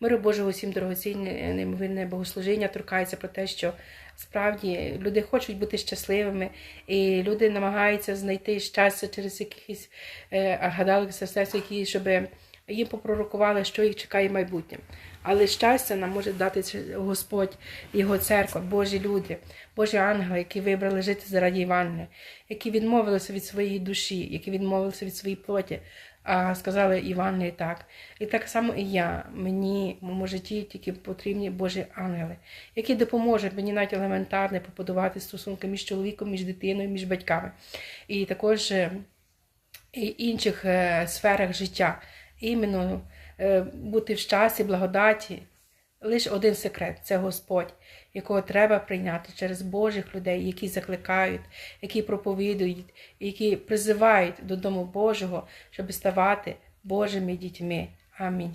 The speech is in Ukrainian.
Миру Божого всім дорогоцінне, неймовірне богослужіння. Торкається про те, що справді люди хочуть бути щасливими, і люди намагаються знайти щастя через якісь е, гадалки серця, які щоб їм попророкували, що їх чекає майбутнє. Але щастя нам може дати Господь, Його церква, Божі люди, Божі ангели, які вибрали жити заради Івангелія, які відмовилися від своєї душі, які відмовилися від своєї плоті, а сказали Євангелії так. І так само і я. Мені в моєму житті тільки потрібні Божі ангели, які допоможуть мені навіть елементарно побудувати стосунки між чоловіком, між дитиною, між батьками. І також е, і інших е, сферах життя. Іменно е, бути в щасті, благодаті. Лише один секрет це Господь, якого треба прийняти через Божих людей, які закликають, які проповідують, які призивають до Дому Божого, щоб ставати Божими дітьми. Амінь.